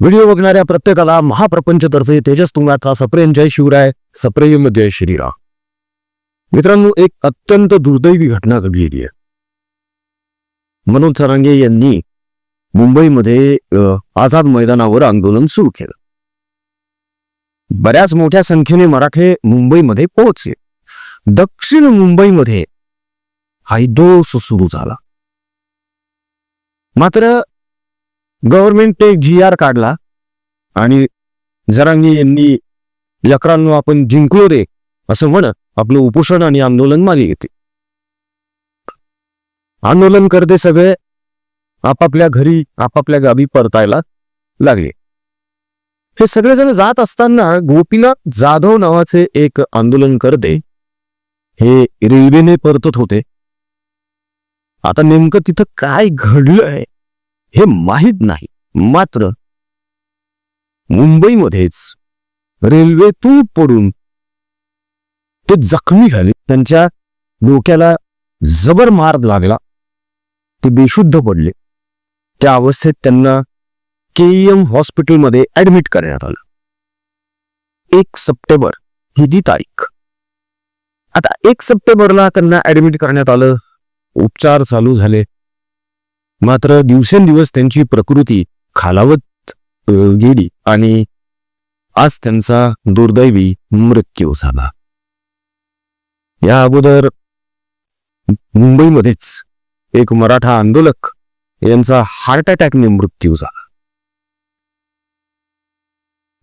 Video बघणाऱ्या प्रत्येकाला महाप्रपंचतर्फे तेजस तुंगाचा सप्रेम जय शिवराय सप्रेम जय श्रीराम. मित्रांनो एक अत्यंत दुर्दैवी घटना घडलेली आहे. मनोज सरांगे यांनी मुंबईमध्ये आझाद मैदानावर आंदोलन सुरू केलं. बऱ्याच मोठ्या संख्येने मराठे मुंबईमध्ये पोहोचले. दक्षिण मुंबईमध्ये हैदोस सुरू झाला. मात्र गव्हर्नमेंट एक जी आर काढला. आणि जरांगी यांनी लेकरांनो आपण जिंकलो रे असं म्हणत आपलं उपोषण आणि आंदोलन मागे घेते. आंदोलन करते सगळे आपापल्या घरी आपापल्या गावी परतायला लागले. हे सगळेजण जात असताना गोपीनाथ जाधव नावाचे एक आंदोलन करते. हे रेल्वेने परतत होते. आता नेमकं तिथं काय घडलंय? हे माहीत नाही. मात्र मुंबईमध्येच रेल्वे तूट पडून ते जखमी झाले. त्यांच्या डोक्याला जबर मार लागला. ते बेशुद्ध पडले. त्या अवस्थेत त्यांना केईएम हॉस्पिटलमध्ये ऍडमिट करण्यात आलं. एक सप्टेंबर ही ती तारीख. आता एक सप्टेंबरला त्यांना ऍडमिट करण्यात आलं. उपचार चालू झाले. मात्र दिवसेंदिवस त्यांची प्रकृती खालावत गेली आणि आज त्यांचा दुर्दैवी मृत्यू झाला. या अगोदर मुंबईमध्येच एक मराठा आंदोलक यांचा हार्ट अटॅकने मृत्यू झाला.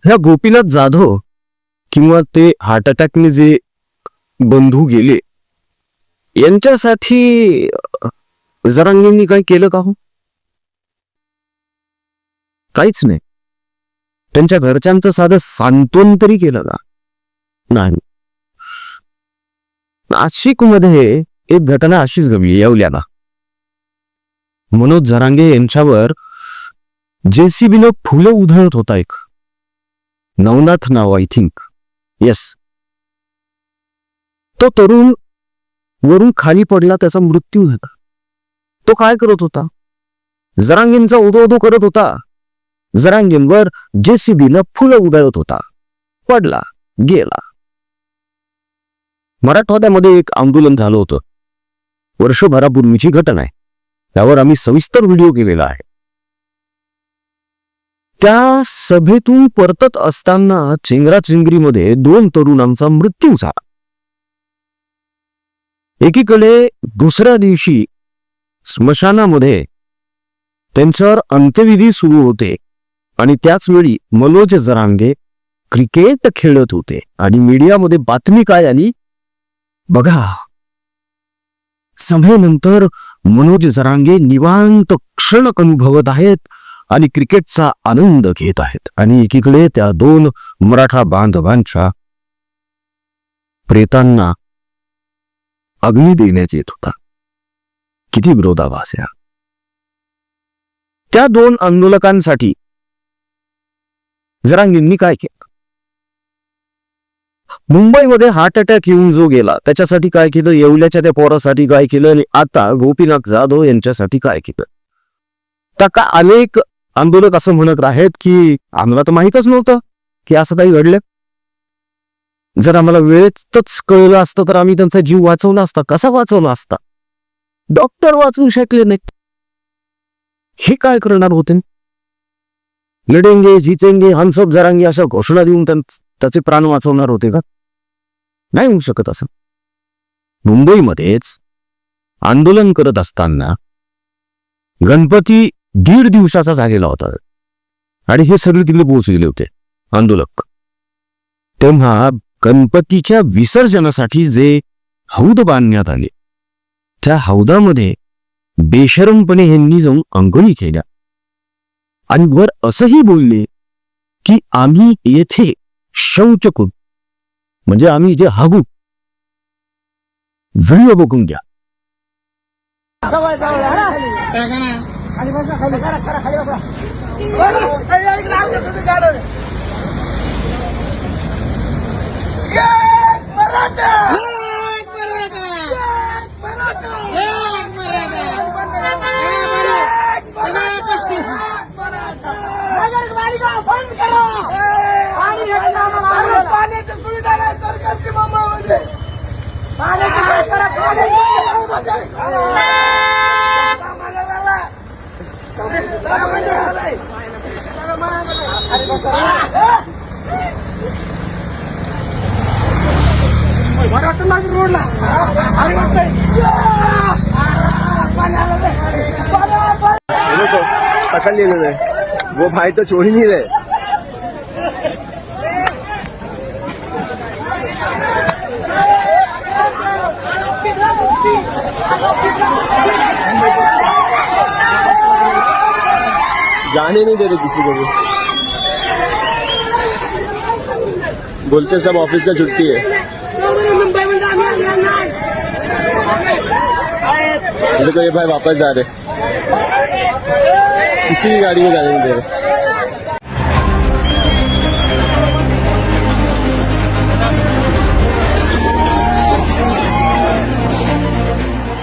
ह्या गोपीनाथ जाधव किंवा ते हार्ट अटॅकने जे बंधू गेले यांच्यासाठी जरांगींनी काय केलं का हो? काहीच नाही. त्यांच्या घरच्यांचं साधं सांत्वन तरी केलं का? नाही. नाशिकमध्ये एक घटना अशीच घडली येवल्याला. मनोज जरांगे यांच्यावर जेसीबीनं फुलं उधळत होता एक. नवनाथ नाव आय थिंक येस तो तरुण वरून खाली पडला त्याचा मृत्यू झाला. तो काय करत होता? जरांगींचा उदो उदो करत होता. जरांगींवर जेसीबीनं फुलं उधळत होता. पडला गेला. मराठवाड्यामध्ये एक आंदोलन झालं होतं. वर्षभरापूर्वीची घटना आहे. त्यावर आम्ही सविस्तर व्हिडिओ केलेला आहे. त्या सभेतून परतत असताना चिंगराचिंगरीमध्ये दोन तरुणांचा मृत्यू झाला. एकीकडे दुसऱ्या दिवशी स्मशानामध्ये त्यांच्यावर अंत्यविधी सुरू होते आणि त्याच वेळी मनोज जरांगे क्रिकेट खेळत होते आणि मीडियामध्ये बातमी काय आली? बघा. सभेनंतर मनोज जरांगे निवांत क्षणक अनुभवत आहेत आणि क्रिकेटचा आनंद घेत आहेत आणि एकीकडे त्या दोन मराठा बांधवांच्या प्रेतांना अग्नी देण्यात येत होता. किती विरोधाभास या त्या दोन आंदोलकांसाठी जरांगींनी काय केलं? मुंबईमध्ये हार्ट अटॅक येऊन जो गेला त्याच्यासाठी काय केलं? येवल्याच्या त्या पोरासाठी काय केलं? आणि आता गोपीनाथ जाधव यांच्यासाठी काय केलं? त्या का अनेक आंदोलक असं म्हणत आहेत की आम्हाला तर माहीतच नव्हतं की असं काही घडलं. जर आम्हाला वेळेतच कळलं असतं तर आम्ही त्यांचा जीव वाचवला असता. कसा वाचवला असता? डॉक्टर वाचवू शकले नाहीत. हे काय करणार होते? लढेंगे जितेंगे हम जरांगे अशा घोषणा देऊन त्याचे प्राण वाचवणार होते का? नाही होऊ शकत असं. मुंबईमध्येच आंदोलन करत असताना गणपती दीड दिवसाचा झालेला होता. आणि हे सगळे तिकडे पोहोचलेले होते आंदोलक. तेव्हा गणपतीच्या विसर्जनासाठी जे हौद बांधण्यात आले त्या हौदामध्ये बेशरमपणे ह्यांनी जाऊन अंघोळी केल्या. आणि वर असंही बोलले की आम्ही येथे शौच म्हणजे आम्ही जे हागू व्हिडिओ बघून घ्या. एक पाण्याची सुविधा नाही सरकारची मुंबईमध्ये पाण्याची सोय करा, पाण्याची पकड़ लिए वो भाई तो छोड़ ही नहीं रहे जाने नहीं दे रहे किसी को भी। बोलते सब ऑफ़िस का छुट्टी है। देखो ये भाई वापस जा रहे। किसी भी गाड़ी में जाने नहीं दे रहे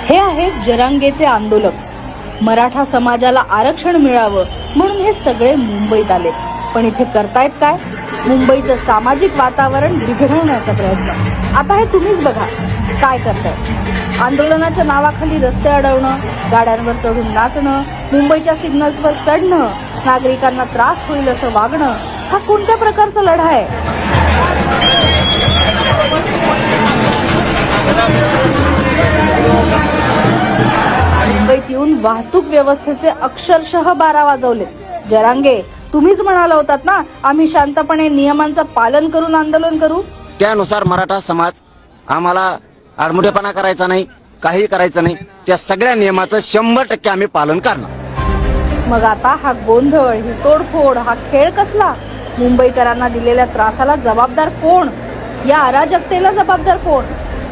हे आहेत जरांगेचे आंदोलक. मराठा समाजाला आरक्षण मिळावं म्हणून हे सगळे मुंबईत आले. पण इथे करतायत काय? मुंबईचं सामाजिक वातावरण बिघडवण्याचा प्रयत्न. आता हे तुम्हीच बघा. काय करतायत आंदोलनाच्या नावाखाली रस्ते अडवणं गाड्यांवर चढून नाचणं मुंबईच्या सिग्नल्सवर चढणं नागरिकांना त्रास होईल असं वागणं हा कोणत्या प्रकारचा लढा आहे? मुंबईत येऊन वाहतूक व्यवस्थेचे अक्षरशः बारा वाजवलेत जरांगे तुम्हीच म्हणाला होतात ना आम्ही शांतपणे नियमांचं पालन करून आंदोलन करू? त्यानुसार मराठा समाज आम्हाला आडमुठेपणा करायचा नाही काही करायचं नाही. त्या सगळ्या नियमाचं शंभर टक्के आम्ही पालन करणार. मग आता हा गोंधळ ही तोडफोड हा खेळ कसला? मुंबईकरांना दिलेल्या त्रासाला जबाबदार कोण? या अराजकतेला जबाबदार कोण?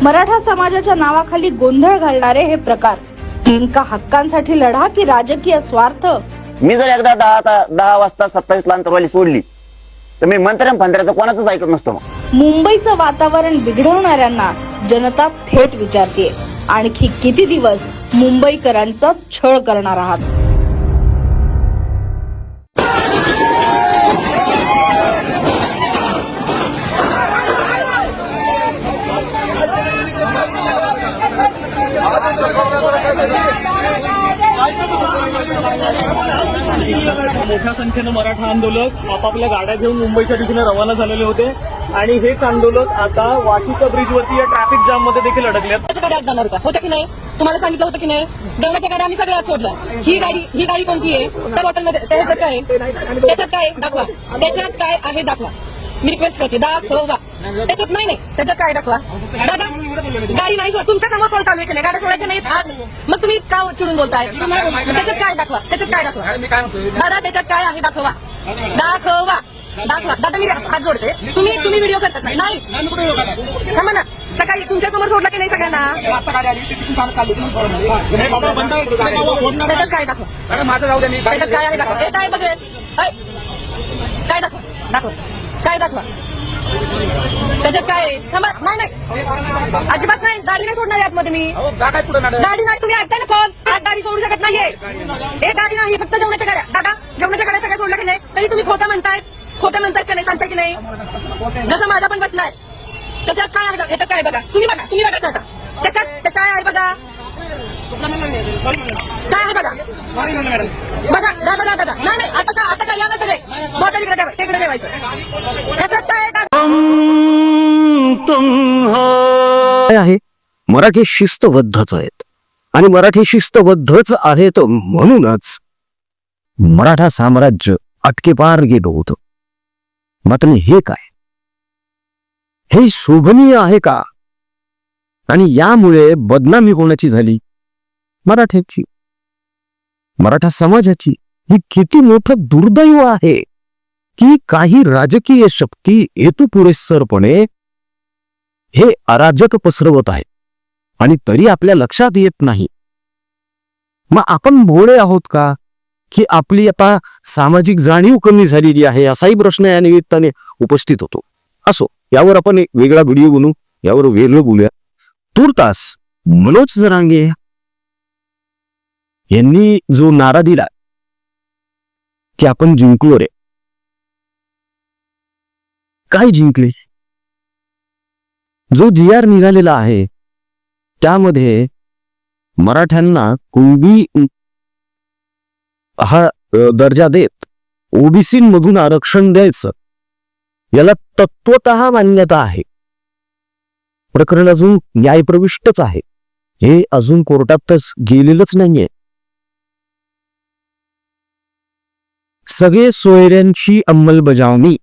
मराठा समाजाच्या नावाखाली गोंधळ घालणारे हे प्रकार. नेमका हक्कांसाठी लढा की राजकीय स्वार्थ? मी जर एकदा दहा दहा वाजता सत्तावीस ला अंतरवाली सोडली तर मी मंत्र्या पंत्र्याचं कोणाचंच ऐकत नसतो मग. मुंबईचं वातावरण बिघडवणाऱ्यांना जनता थेट विचारते आणखी किती दिवस मुंबईकरांचा छळ करणार आहात? मोठ्या संख्येनं मराठा आंदोलक आपापल्या गाड्या घेऊन मुंबईच्या दिशेने रवाना झालेले होते. आणि हेच आंदोलक आता वाशिका ब्रिजवरती या ट्रॅफिक जाममध्ये देखील अडकले गाड्यात जाणार होता. होतं की नाही? तुम्हाला सांगितलं होतं की नाही? जेवणाच्या गाड्या आम्ही सगळ्यात सोडल्या. ही गाडी ही गाडी कोणती आहे? त्या हॉटेलमध्ये त्याच्यात काय आहे? त्याच्यात काय आहे? दाखवा. त्याच्यात काय आहे? दाखवा. मी रिक्वेस्ट करते. दाखवा. त्याच्यात नाही नाही. त्याच्यात काय दाखवा. दादा गाडी नाही सोड तुमच्यासमोर कोण चालू आहे की नाही? गाड्या सोडायच्या आज मग तुम्ही का चिडून बोलताय? त्याच्यात काय दाखवा? त्याच्यात काय दाखवा? दादा त्याच्यात काय आहे? दाखवा. दाखवा. दाखवा. दादा मी हात जोडते. तुम्ही तुम्ही व्हिडिओ करतात? नाही. थांबा ना. सकाळी तुमच्यासमोर सोडला की नाही सगळ्यांना? त्याच्यात काय दाखवा? माझं जाऊ दे मी त्याच्यात काय आहे? दाखवा. हे. काय बघेल काय दाखवा? दाखवा. काय दाखवा? त्याच्यात काय आहे? थांबा नाही नाही. अजिबात नाही. गाडी नाही सोडणार आतमध्ये मी. काय पुढे मॅडम गाडी नाही तुम्ही ऐकताय ना फोन आज गाडी सोडू शकत नाहीये. हे गाडी नाही फक्त जेवणाच्या गाड्या. दादा जेवणाच्या गाड्या सगळ्या सोडल्या की नाही? तरी तुम्ही खोटं म्हणताय. खोटं म्हणताय की नाही? सांगताय की नाही? जसं माझा पण बसलाय. त्याच्यात काय आहे याच्यात काय आहे बघा? तुम्ही बघा तुम्ही बघा त्याचा. त्याच्यात ते काय आहे बघा? काय आहे? बघा दादा दादा दादा नाही नाही आता का आता या ना सगळे बॉटल इकडे ठेवा तिकडे ठेवायचं त्याच्यात काय आहे काय आहे मराठी शिस्तबद्धच आहेत. आणि मराठी शिस्तबद्धच आहेत म्हणूनच मराठा साम्राज्य अटकेपार गेलो होतं. मात्र हे काय? हे शोभनीय आहे का? आणि यामुळे बदनामी कोणाची झाली? मराठ्याची. मराठा समाजाची ही किती मोठं दुर्दैव आहे की काही राजकीय शक्ती हेतुपुरेसरपणे हे अराजक पसरवत आहे आणि तरी आपल्या लक्षात येत नाही. मग आपण भोळे आहोत का की आपली आता सामाजिक जाणीव कमी झालेली आहे असाही प्रश्न या निमित्ताने उपस्थित होतो. असो यावर आपण एक वेगळा व्हिडिओ बनवू यावर वेगळं बोलूया. तूर्तास मनोज जरांगे यांनी जो नारा दिला की आपण जिंकलो रे. काय जिंकले? जो जी आर निघालेला आहे त्यामध्ये मराठ्यांना कुणबी हा दर्जा देत ओबीसीमधून आरक्षण द्यायचं याला तत्वत मान्यता आहे. प्रकरण अजून न्यायप्रविष्टच आहे. हे अजून कोर्टातच गेलेलंच नाहीये. सगळे सोयऱ्यांची अंमलबजावणी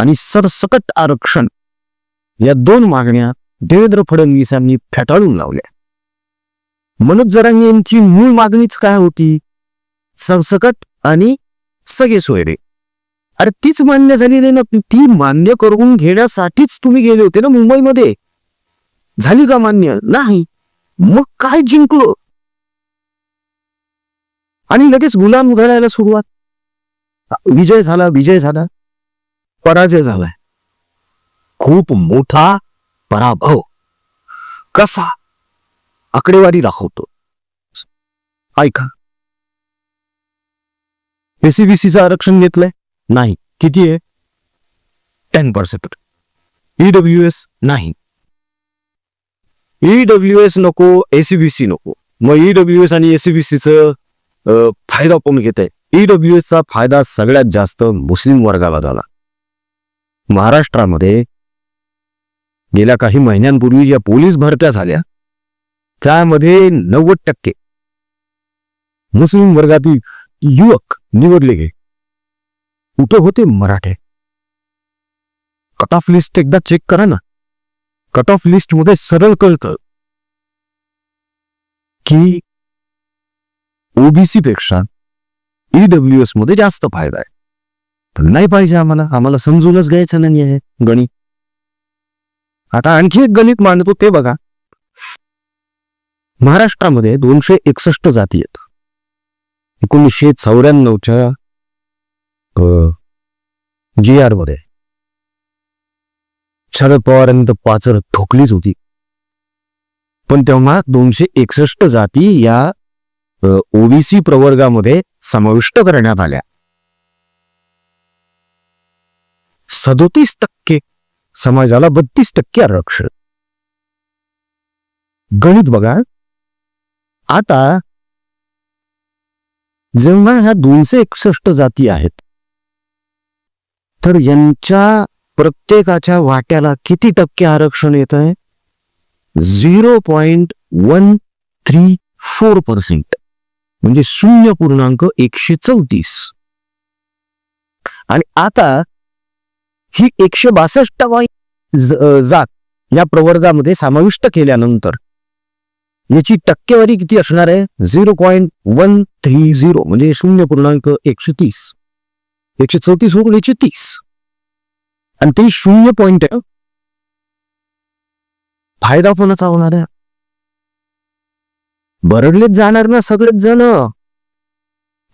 आणि सरसकट आरक्षण या दोन मागण्या देवेंद्र फडणवीसांनी फेटाळून लावल्या. मनोज जरांगे यांची मूळ मागणीच काय होती? सरसकट आणि सगळे सोयरे. अरे तीच मान्य झाली नाही ना. ती मान्य करून घेण्यासाठीच तुम्ही गेले होते ना मुंबईमध्ये. झाली का मान्य? नाही. मग काय जिंकलो? आणि लगेच गुलाम घडायला सुरुवात. विजय झाला विजय झाला. पराजय झालाय. खूप मोठा पराभव. कसा? आकडेवारी दाखवतो. ऐका. एसीबीसीचं आरक्षण घेतलंय? नाही. किती आहे? टेन पर्सेंट ईडब्ल्यू एस नाही. ईडब्ल्यू एस नको एसीबीसी नको. मग ईडब्ल्यू एस आणि एसीबीसीचं फायदा कोण घेत आहे. ईडब्ल्यू चा फायदा सगळ्यात जास्त मुस्लिम वर्गाला झाला. महाराष्ट्रामध्ये गेल्या काही महिन्यांपूर्वी ज्या पोलीस भरत्या झाल्या त्यामध्ये नव्वद टक्के मुस्लिम वर्गातील युवक निवडले गे कुठे होते मराठे? कताफ लिस्ट एकदा चेक करा ना. कट ऑफ लिस्टमध्ये सरळ कळतं की ओबीसी पेक्षा ईडब्ल्यू एसमध्ये जास्त फायदा आहे. पण नाही पाहिजे आम्हाला. आम्हाला समजूनच घ्यायचं नाही आहे गणित. आता आणखी एक गणित मांडतो ते बघा. महाराष्ट्रामध्ये दोनशे एकसष्ट जाती आहेत. एकोणीसशे चौऱ्याण्णवच्या जी आरमध्ये. शरद पवारांनी तर पाचर ठोकलीच होती. पण तेव्हा दोनशे एकसष्ट जाती या ओबीसी प्रवर्गामध्ये समाविष्ट करण्यात आल्या. सदोतीस टक्के समाजाला बत्तीस टक्के आरक्षण. गणित बघा. आता जेव्हा ह्या दोनशे एकसष्ट जाती आहेत तर यांच्या प्रत्येकाच्या वाट्याला किती टक्के आरक्षण येत आहे zero point one three four percent म्हणजे शून्य पूर्णांक एकशे चौतीस. आणि आता ही एकशे बासष्टावा जात या प्रवर्गामध्ये समाविष्ट केल्यानंतर याची टक्केवारी किती असणार आहे? Zero point one three zero म्हणजे शून्य पूर्णांक एकशे तीस. एकशे चौतीस होऊन एकशे तीस. आणि ते शून्य पॉइंट आहे. फायदा कोणाचा होणार आहे? बरडलेच जाणार ना सगळेच जण.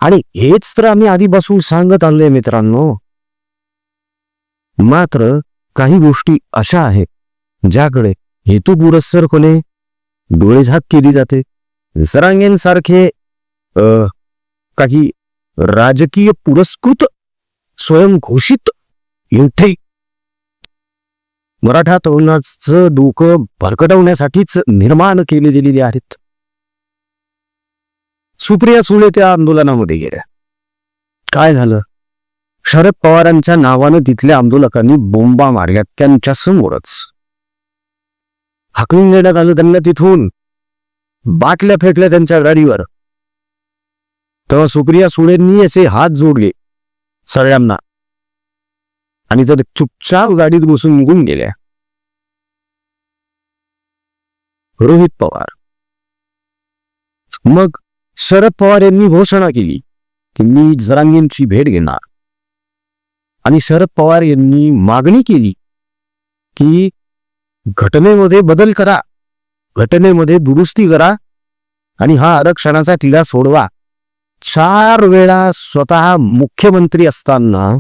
आणि हेच तर आम्ही आधीपासून सांगत आलोय मित्रांनो. मात्र काही गोष्टी अशा आहेत ज्याकडे हेतू पुरस्सरपणे डोळेझाक केली जाते. सरांगेंसारखे काही राजकीय पुरस्कृत स्वयंघोषित युद्धे मराठा तरुणाचं डोकं भरकटवण्यासाठीच निर्माण केले गेलेली आहेत. सुप्रिया सुळे त्या आंदोलनामध्ये गेल्या. काय झालं? शरद पवारांच्या नावानं तिथल्या आंदोलकांनी बोंबा मारल्या त्यांच्या समोरच. हाकलून देण्यात आलं त्यांना तिथून. बाटल्या फेकल्या त्यांच्या गाडीवर. तेव्हा सुप्रिया सुळेंनी असे हात जोडले. सगळ्यांना. आणि तर चुपचाप गाडीत बसून निघून गेल्या. रोहित पवार. मग शरद पवार यांनी घोषणा केली की मी जरांगींची भेट घेणार. आणि शरद पवार यांनी मागणी केली की घटनेमध्ये बदल करा. घटनेमध्ये दुरुस्ती करा आणि हा आरक्षणाचा तिढा सोडवा. चार वेळा स्वतः मुख्यमंत्री असताना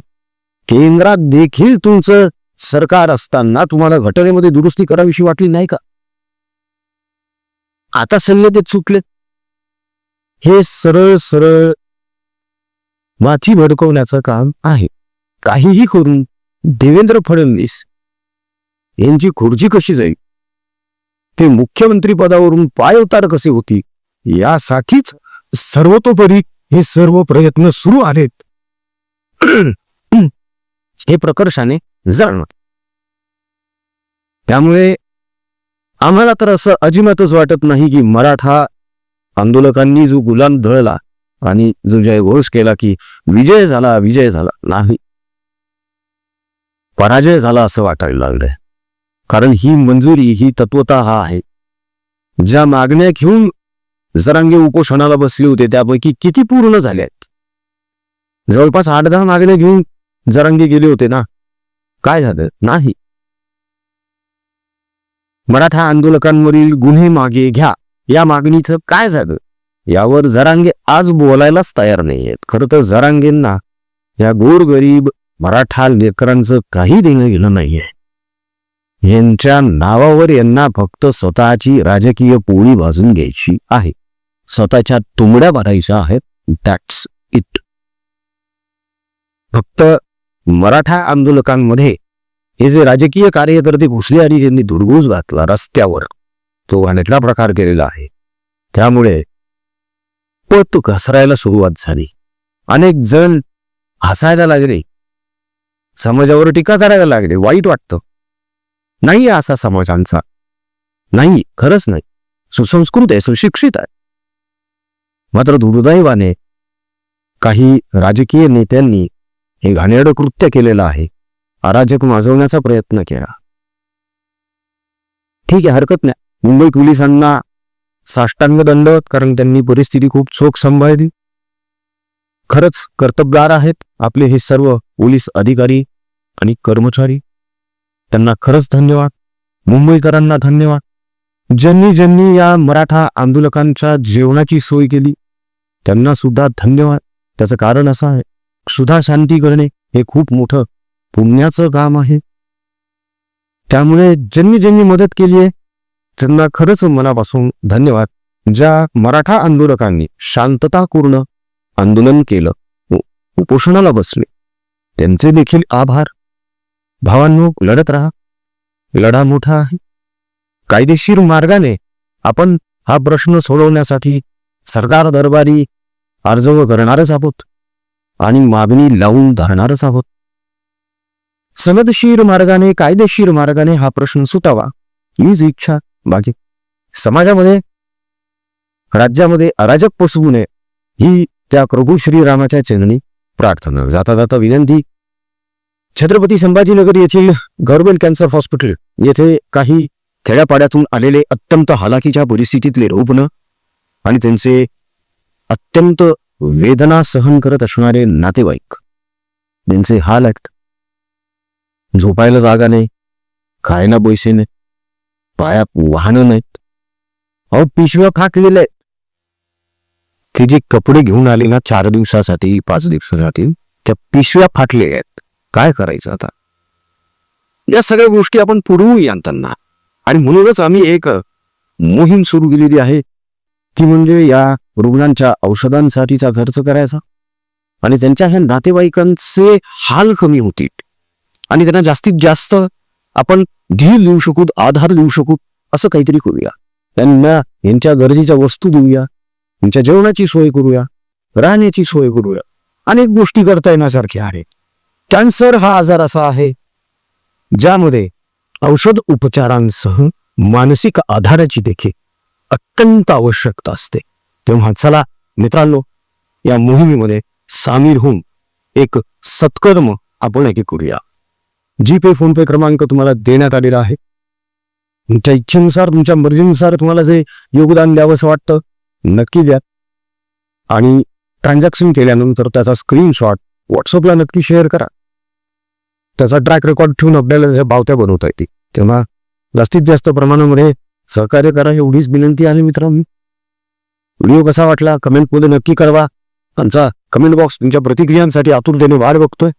केंद्रात देखील तुमचं सरकार असताना तुम्हाला घटनेमध्ये दुरुस्ती करावीशी वाटली नाही का? आता सल्ले ते चुकले हे सरळ सरळ माथी भडकवण्याचं काम आहे. काहीही करून देवेंद्र फडणवीस यांची खुर्ची कशी जाईल? ते मुख्यमंत्री पदावरून पाय उतार कसे होती यासाठीच सर्वतोपरी हे सर्व प्रयत्न सुरू आहेत. हे प्रकर्षाने जाणवत त्यामुळे आम्हाला तर असं अजिबातच वाटत नाही की मराठा आंदोलकांनी जो गुलाम धळला आणि जो जयघोष केला की विजय झाला विजय झाला. नाही. पराजय झाला असं वाटायला लागलंय. कारण ही मंजुरी ही तत्वता हा आहे. ज्या मागण्या घेऊन जरांगे उपोषणाला बसले होते त्यापैकी किती पूर्ण झाल्यात जवळपास आठ दहा मागण्या घेऊन जरंगी गेले होते ना. काय झालं? नाही. मराठा आंदोलकांवरील गुन्हे मागे घ्या. या मागणीचं काय झालं? यावर जरांगे आज बोलायलाच तयार नाहीयेत. खरं तर जरांगेंना या गोरगरीब मराठा लेकरांचं काही देणं गेलं नाहीये. यांच्या नावावर यांना फक्त स्वतःची राजकीय पोळी भाजून घ्यायची आहे. स्वतःच्या तुंबड्या भरायच्या आहेत. दॅट्स इट फक्त मराठा आंदोलकांमध्ये हे जे राजकीय कार्यकर्ते घुसले आणि ज्यांनी धुडगूस घातला रस्त्यावर तो अनेकला प्रकार केलेला आहे. त्यामुळे पत घसरायला सुरुवात झाली. अनेक जण हसायला लागले. समाजावर टीका करायला लागले. वाईट वाटतं. नाही असा समाज आमचा नाही खरंच नाही. सुसंस्कृत आहे सुशिक्षित आहे. मात्र दुर्दैवाने काही राजकीय नेत्यांनी हे घाणेरडं कृत्य केलेलं आहे. अराजक माजवण्याचा प्रयत्न केला. ठीक आहे हरकत नाही. मुंबई पोलिसांना साष्टांग दंडवत कारण त्यांनी परिस्थिती खूप चोख सांभाळली. खरंच कर्तबगार आहेत आपले हे सर्व पोलीस अधिकारी आणि कर्मचारी. त्यांना खरंच धन्यवाद. मुंबईकरांना धन्यवाद. ज्यांनी ज्यांनी या मराठा आंदोलकांच्या जेवणाची सोय केली त्यांना सुद्धा धन्यवाद. त्याचं कारण असं आहे. सुधा शांती करणे हे खूप मोठं पुण्याचं काम आहे. त्यामुळे ज्यांनी ज्यांनी मदत केली आहे त्यांना खरंच मनापासून धन्यवाद. ज्या मराठा आंदोलकांनी शांततापूर्ण आंदोलन केलं उपोषणाला बसले त्यांचे देखील आभार. भावांनो लढत राहा. लढा मोठा आहे. कायदेशीर मार्गाने आपण हा प्रश्न सोडवण्यासाठी सरकार दरबारी अर्ज करणारच आहोत. आणि मागणी लावून धरणारच आहोत. सनदशीर मार्गाने कायदेशीर मार्गाने हा प्रश्न सुटावा हीच इच्छा बाकी. समाजामध्ये राज्यामध्ये अराजक पसवू नये ही त्या प्रभू श्रीरामाच्या चरणी प्रार्थना. जाता जाता विनंती छत्रपती संभाजीनगर येथील गव्हर्नमेंट कॅन्सर हॉस्पिटल येथे काही खेड्यापाड्यातून आलेले अत्यंत हालाकीच्या परिस्थितीतले रुग्ण आणि त्यांचे अत्यंत वेदना सहन करत असणारे नातेवाईक. त्यांचे हाल आहेत. झोपायला जागा नाही. खायला पैसे नाही पाया वाहनं नाहीत. अहो पिशव्या फाकलेल्या आहेत. ते जे कपडे घेऊन आले ना चार दिवसासाठी पाच दिवसासाठी त्या पिशव्या फाटलेल्या आहेत. काय करायचं आता? या सगळ्या गोष्टी आपण पुरवूया त्यांना. आणि म्हणूनच आम्ही एक मोहीम सुरू केलेली आहे. ती म्हणजे या रुग्णांच्या औषधांसाठीचा खर्च करायचा आणि त्यांच्या ह्या नातेवाईकांचे हाल कमी होतील. आणि त्यांना जास्तीत जास्त आपण धीर देऊ शकू आधार देऊ शकू असं काहीतरी करूया. त्यांना यांच्या गरजेच्या वस्तू देऊया त्यांच्या जेवणाची सोय करूया राहण्याची सोय करूया. अनेक गोष्टी करता येण्यासारख्या आहे कॅन्सर हा आजार असा आहे ज्यामध्ये औषध उपचारांसह मानसिक आधाराची देखील अत्यंत आवश्यकता असते. तेव्हा चला मित्रांनो या मोहिमेमध्ये सामील होऊन एक सत्कर्म आपण एक करूया. जीपे फोन पे क्रमांक तुम्हाला देण्यात आलेला आहे. तुमच्या इच्छेनुसार तुमच्या मर्जीनुसार तुम्हाला जे योगदान द्यावंसं वाटतं नक्की द्या. आणि ट्रान्झॅक्शन केल्यानंतर त्याचा स्क्रीनशॉट व्हॉट्सअपला नक्की शेअर करा. त्याचा ट्रॅक रेकॉर्ड ठेवून आपल्याला त्याच्या बावत्या बनवता येतील. तेव्हा जास्तीत जास्त प्रमाणामध्ये सहकार्य करा एवढीच विनंती आहे मित्रांनो. व्हिडिओ कसा वाटला? कमेंटमध्ये नक्की कळवा. आमचा कमेंट बॉक्स तुमच्या प्रतिक्रियांसाठी आतुरतेने वाट बघतोय.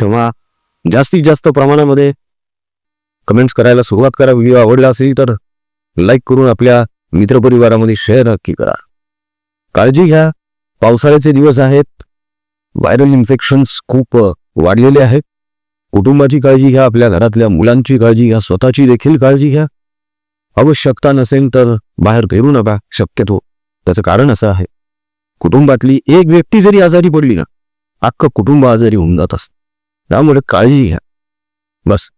तेव्हा जास्तीत जास्त प्रमाणामध्ये कमेंट्स करायला सुरुवात करा. व्हिडिओ आवडला असेल तर लाईक करून आपल्या मित्रपरिवारामध्ये शेअर नक्की करा. काळजी घ्या. पावसाळ्याचे दिवस आहेत. व्हायरल इन्फेक्शन्स खूप वाढलेले आहेत. कुटुंबाची काळजी घ्या. आपल्या घरातल्या मुलांची काळजी घ्या. स्वतःची देखील काळजी घ्या. आवश्यकता नसेल तर बाहेर फिरू नका शक्यतो. त्याचं कारण असं आहे. कुटुंबातली एक व्यक्ती जरी आजारी पडली ना अख्खं कुटुंब आजारी होऊन जात असत. त्यामुळे काळजी घ्या. बस.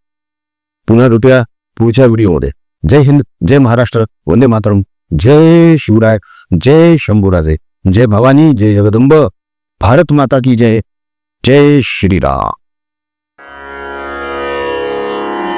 पुन्हा रुपया पुढच्या व्हिडिओमध्ये. जय हिंद जय महाराष्ट्र वंदे मातरम. जय शिवराय जय शंभूराजे. जय भवानी जय जगदंब. भारत माता की जय. जय श्रीराम.